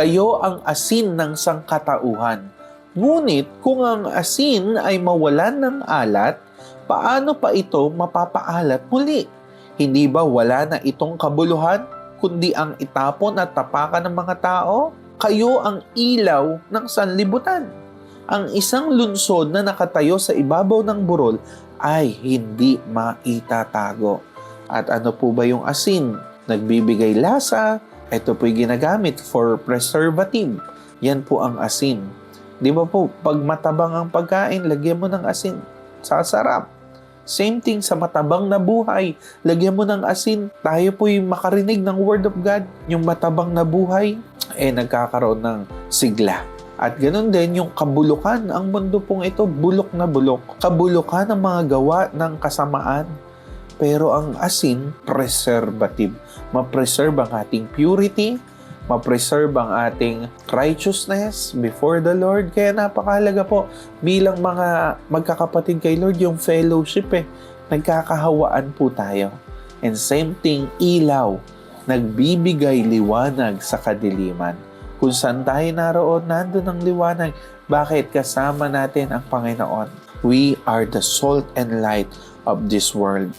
Kayo ang asin ng sangkatauhan. Ngunit kung ang asin ay mawalan ng alat, paano pa ito mapapaalat muli? Hindi ba wala na itong kabuluhan, kundi ang itapon at tapakan ng mga tao? Kayo ang ilaw ng sanlibutan. Ang isang lunsod na nakatayo sa ibabaw ng burol ay hindi maitatago. At ano po ba yung asin? Nagbibigay lasa. Ito po'y ginagamit for preservative. Yan po ang asin. Di ba po, pag matabang ang pagkain, lagyan mo ng asin. Sasarap. Same thing sa matabang na buhay. Lagyan mo ng asin. Tayo po'y makarinig ng Word of God. Yung matabang na buhay, eh nagkakaroon ng sigla. At ganun din yung kabulukan. Ang mundo pong ito, bulok na bulok. Kabulukan ng mga gawa ng kasamaan. Pero ang asin, preservative. Ma-preserve ang ating purity, ma-preserve ang ating righteousness before the Lord. Kaya napakahalaga po bilang mga magkakapatid kay Lord, yung fellowship eh. Nagkakahawaan po tayo. And same thing, ilaw. Nagbibigay liwanag sa kadiliman. Kung saan tayo naroon, nandun ang liwanag. Bakit? Kasama natin ang Panginoon. We are the salt and light of this world.